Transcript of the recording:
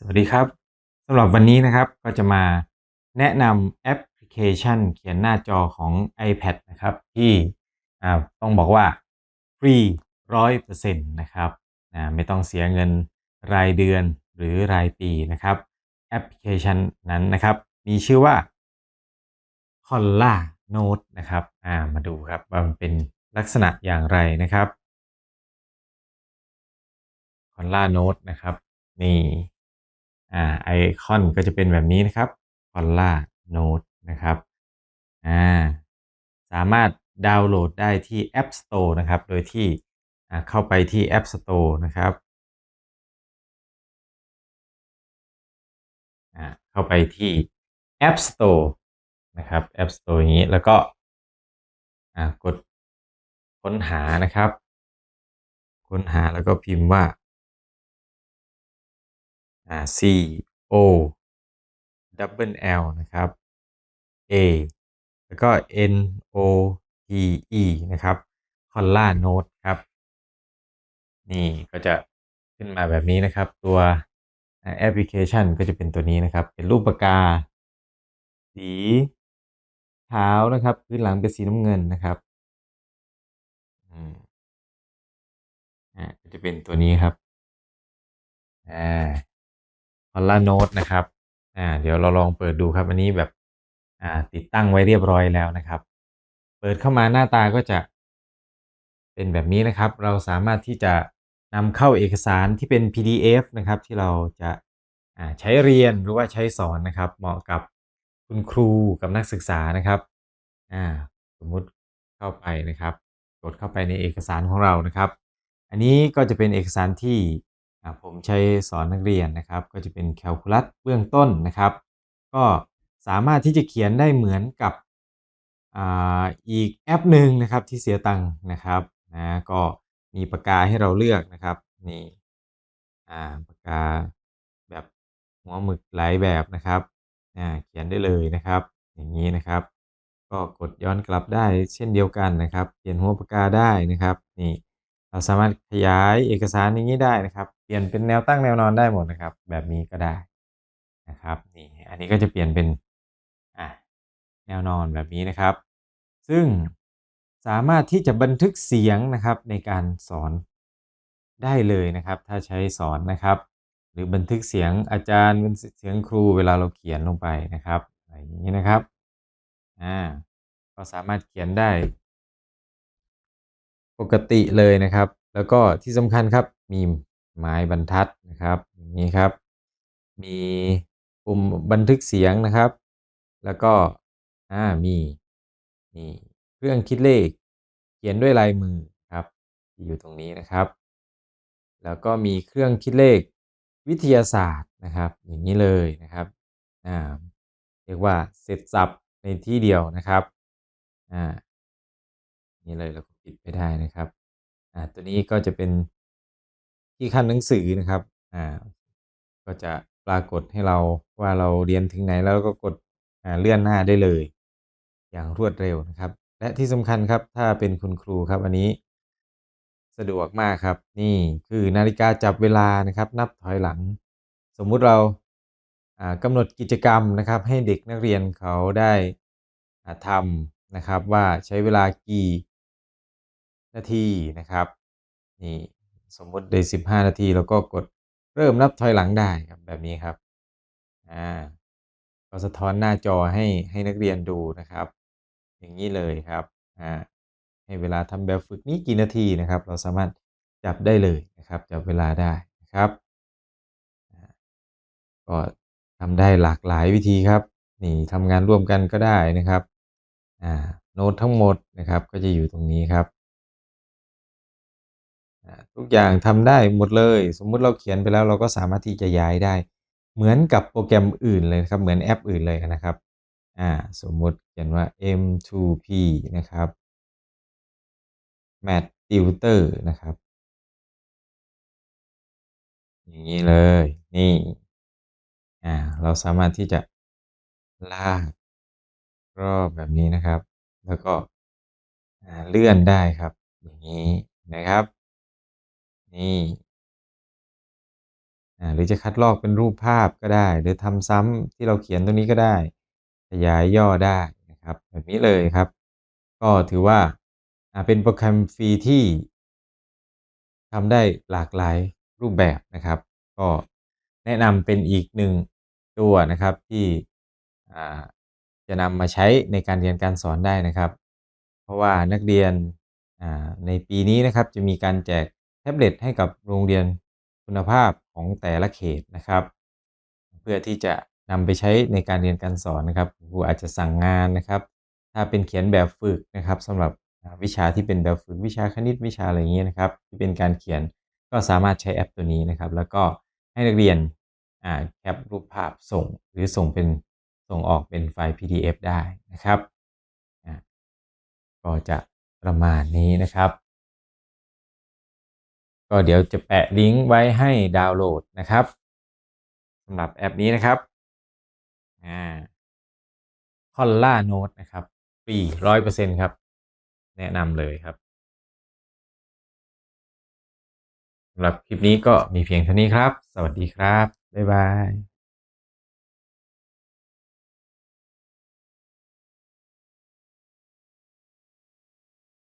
สวัสดีครับสำหรับวันนี้นะครับก็จะมาแนะนำแอปพลิเคชัน เขียนหน้าจอของ iPad นะครับ ที่อ่าต้องบอกว่าฟรีร้อยเปอร์เซ็นต์นะครับอ่าไม่ต้องเสียเงินรายเดือนหรือรายปีนะครับ แอปพลิเคชันนั้นนะครับ มีชื่อว่า c o l l a Note นะครับอ่ามาดูครับว่ามันเป็นลักษณะอย่างไรนะครับ c o l l a Note นะครับ นี่ อ่าไอคอนก็จะเป็นแบบนี้นะครับ c o l l a Note นะครับอ่าสามารถดาวน์โหลดได้ที่ App Store นะครับ โดยที่อ่าเข้าไปที่ App Store นะครับอ่าเข้าไปที่ App Store นะครับ App Store อย่างนี้แล้วก็อ่ากดค้นหานะครับ ค้นหาแล้วก็พิมพ์ว่า อ่า C O double L นะครับ A แล้วก็ N O T E นะครับ c o l l a Note ครับ นี่ก็จะขึ้นมาแบบนี้นะครับ ตัวแอปพลิเคชันก็จะเป็นตัวนี้นะครับ เป็นรูปปากกา สีขาวนะครับ พื้นหลังเป็นสีน้ำเงินนะครับอืมอ่าจะเป็นตัวนี้ครับ อ่า c o l l a Note นะครับอ่าเดี๋ยวเราลองเปิดดูครับ อันนี้แบบอ่าติดตั้งไว้เรียบร้อยแล้วนะครับ เปิดเข้ามาหน้าตาก็จะเป็นแบบนี้นะครับ เราสามารถที่จะนำเข้าเอกสารที่เป็น PDF นะครับ ที่เราจะอ่าใช้เรียนหรือว่าใช้สอนนะครับ เหมาะกับคุณครูกับนักศึกษานะครับอ่าสมมุติเข้าไปนะครับ กดเข้าไปในเอกสารของเรานะครับ อันนี้ก็จะเป็นเอกสารที่ ผมใช้สอนนักเรียนนะครับ ก็จะเป็นแคลคูลัสเบื้องต้นนะครับ ก็สามารถที่จะเขียนได้เหมือนกับออีกแอปหนึ่งนะครับที่เสียตังค์นะครับนะก็มีปากกาให้เราเลือกนะครับนี่อ่าปากกาแบบหัวหมึกหลายแบบนะครับอ่าเขียนได้เลยนะครับ อย่างนี้นะครับ ก็กดย้อนกลับได้เช่นเดียวกันนะครับ เปลี่ยนหัวปากกาได้นะครับนี่ เราสามารถขยายเอกสารอย่างนี้ได้นะครับ เปลี่ยนเป็นแนวตั้งแนวนอนได้หมดนะครับ แบบนี้ก็ได้นะครับนี่อันนี้ก็จะเปลี่ยนเป็นอะแนวนอนแบบนี้นะครับ ซึ่งสามารถที่จะบันทึกเสียงนะครับในการสอนได้เลยนะครับ ถ้าใช้สอนนะครับ หรือบันทึกเสียงอาจารย์เป็นเสียงครูเวลาเราเขียนลงไปนะครับอะไรอย่างนี้นะครับอ่าก็สามารถเขียนได้ ปกติเลยนะครับ แล้วก็ที่สำคัญครับมีไม้บรรทัดนะครับอย่างนี้ครับ มีปุ่มบันทึกเสียงนะครับ แล้วก็อ่ามีนี่เครื่องคิดเลข เขียนด้วยลายมือครับที่อยู่ตรงนี้นะครับ แล้วก็มีเครื่องคิดเลขวิทยาศาสตร์นะครับ อย่างนี้เลยนะครับอ่าเรียกว่าเสร็จสับในที่เดียวนะครับอ่านี่เลยเราก็ ปิดไปได้นะครับอ่าตัวนี้ก็จะเป็นที่ขั้นหนังสือนะครับอ่าก็จะปรากฏให้เราว่าเราเรียนถึงไหนแล้วก็กดอ่าเลื่อนหน้าได้เลย อย่างรวดเร็วนะครับ และที่สำคัญครับถ้าเป็นคุณครูครับอันนี้สะดวกมากครับ นี่คือนาฬิกาจับเวลานะครับ นับถอยหลัง สมมุติเราอ่ากำหนดกิจกรรมนะครับ ให้เด็กนักเรียนเขาได้อ่าทำนะครับว่าใช้เวลากี่ นาทีนะครับนี่สมมติได้ 15 นาทีเราก็กดเริ่มนับถอยหลังได้ครับแบบนี้ครับอ่าก็สะท้อนหน้าจอให้ให้นักเรียนดูนะครับ อย่างนี้เลยครับอ่าให้เวลาทำแบบฝึกนี้กี่นาทีนะครับ เราสามารถจับได้เลยนะครับจับเวลาได้นะครับอ่าก็ทำได้หลากหลายวิธีครับนี่ทำงานร่วมกันก็ได้นะครับอ่าโน้ตทั้งหมดนะครับก็จะอยู่ตรงนี้ครับ ทุกอย่างทำได้หมดเลย สมมุติเราเขียนไปแล้วเราก็สามารถที่จะย้ายได้ เหมือนกับโปรแกรมอื่นเลยนะครับ เหมือนแอปอื่นเลยนะครับอ่าสมมุติเขียนว่า M2P นะครับ Math Tutor นะครับ อย่างนี้เลยนี่อ่าเราสามารถที่จะลากรอบแบบนี้นะครับ แล้วก็เลื่อนได้ครับ อย่างนี้นะครับ นี่ หรือจะคัดลอกเป็นรูปภาพก็ได้ หรือทำซ้ำที่เราเขียนตรงนี้ก็ได้ ขยายย่อได้นะครับ แบบนี้เลยครับ ก็ถือว่าเป็นโปรแกรมฟรีที่ทำได้หลากหลายรูปแบบนะครับ ก็แนะนำเป็นอีกหนึ่งตัวนะครับที่จะนำมาใช้ในการเรียนการสอนได้นะครับ เพราะว่านักเรียนในปีนี้นะครับจะมีการแจก ท็บเล็ตให้กับโรงเรียนคุณภาพของแต่ละเขตนะครับ เพื่อที่จะนำไปใช้ในการเรียนการสอนนะครับครูอาจจะสั่งงานนะครับ ถ้าเป็นเขียนแบบฝึกนะครับสำหรับวิชาที่เป็นแบบฝึกวิชาคณิตวิชาอะไรอย่างเงี้ยนะครับ ที่เป็นการเขียนก็สามารถใช้แอปตัวนี้นะครับ แล้วก็ให้นักเรียนอ่าแคปรูปภาพส่ง หรือส่งเป็นส่งออกเป็นไฟล์ PDF ได้นะครับอ่าก็จะประมาณนี้นะครับ ก็เดี๋ยวจะแปะลิงก์ไว้ให้ดาวน์โหลดนะครับสำหรับแอปนี้นะครับอ่าคอลล่าโน้ตนะครับฟรีร้อยเปอร์เซ็นครับ แนะนำเลยครับสำหรับคลิปนี้ก็มีเพียงเท่านี้ครับ สวัสดีครับ บ๊ายบาย